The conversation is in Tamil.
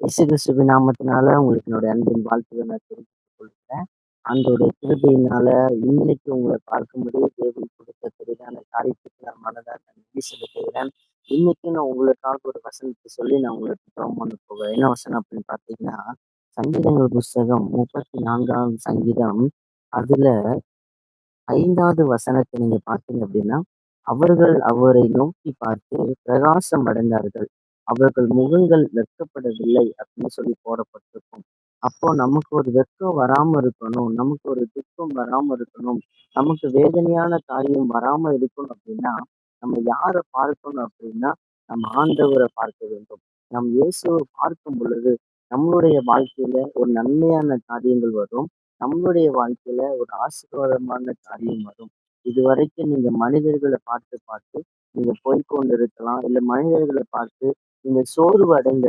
இசு கிறிஸ்துவின் நாமத்தினால உங்களுக்கு என்னுடைய அன்பின் வாழ்த்துக்களை நான் தெரிவித்துக் கொள்கிறேன். ஆண்டவருடைய கிருபையினால இன்னைக்கு உங்களை பார்க்கும்படி தேவன் கொடுத்த பெரிதான காரியத்துக்கு நான் மனதாக நன்றி செலுத்துகிறேன். இன்னைக்கு நான் உங்களுக்காக ஒரு வசனத்தை சொல்லி நான் உங்களுக்கு ப்ரோம் பண்ண போகிறேன். என்ன வசனம் அப்படின்னு பார்த்தீங்கன்னா, சங்கீதங்கள் புஸ்தகம் முப்பத்தி நான்காம் சங்கீதம் அதுல ஐந்தாவது வசனத்தை நீங்க பார்த்தீங்க அப்படின்னா, அவர்கள் அவரை நோக்கி பார்த்து பிரகாசம் அடைந்தார்கள். அவர்கள் முகங்கள் வெட்கப்படவில்லை அப்படின்னு சொல்லி போடப்பட்டிருக்கும். அப்போ நமக்கு ஒரு வெட்கம் வராம இருக்கணும். நமக்கு ஒரு துக்கம் வராம இருக்கணும். நமக்கு வேதனையான காரியம் வராம இருக்கணும் அப்படின்னா, நம்ம யாரை பார்க்கணும் அப்படின்னா, நம்ம ஆண்டவரை பார்க்க வேண்டும். நம் இயேசுவை பார்க்கும் பொழுது, நம்மளுடைய வாழ்க்கையில ஒரு நன்மையான காரியங்கள் வரும். நம்மளுடைய வாழ்க்கையில ஒரு ஆசீர்வாதமான காரியம் வரும். இதுவரைக்கும் நீங்க மனிதர்களை பார்த்து பார்த்து நீங்க போய்கொண்டு இருக்கலாம் இல்ல மனிதர்களை பார்த்து நீங்க சோர்வு அடைந்த